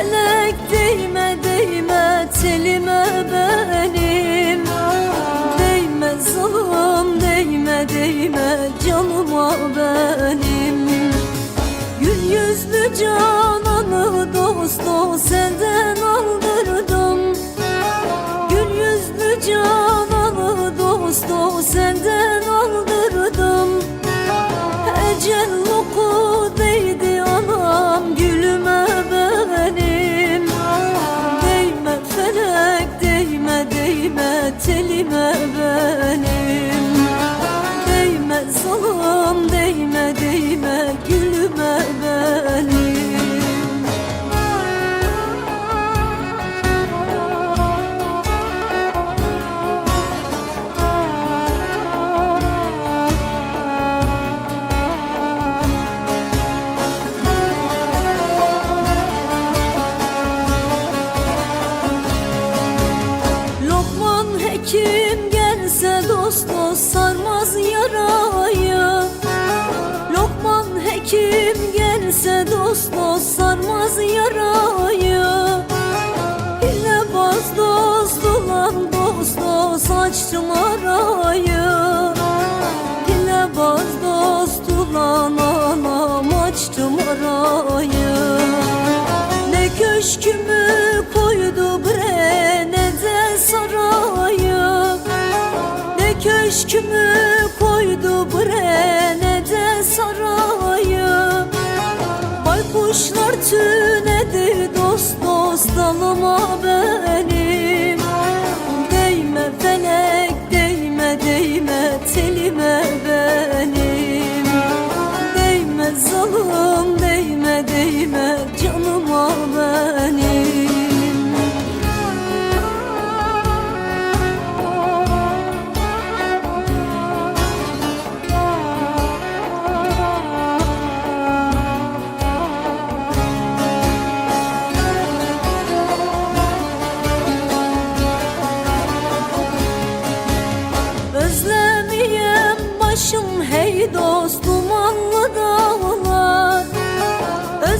felek değme değme telime benim. Değme zalim değme değme canıma benim. Gül yüzlü cananı dost dost senden dost sarmaz yarayı. Lokman hekim gelse dost sarmaz yarayı. Hile baz dost ulan dost dost açtım arayı Hile baz dost ulan anam açtım arayı ne köşkümü Köşkümü koydu bre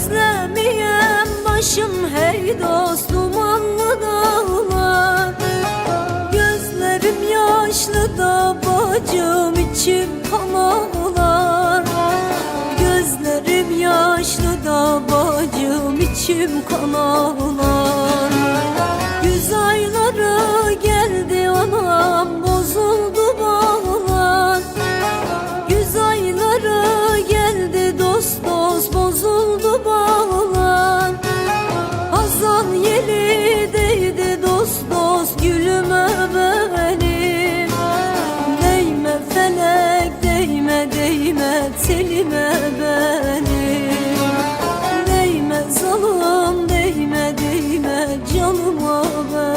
Özlemeyem başım hey dost dumanlı dağlar. Gözlerim yaşlı da bacım içim kan ağlar Gözlerim yaşlı da bacım içim kan ağlar yeli değdi dost dost gülüme benim Değme felek değme değme telime benim Değme zalım değme değme canıma benim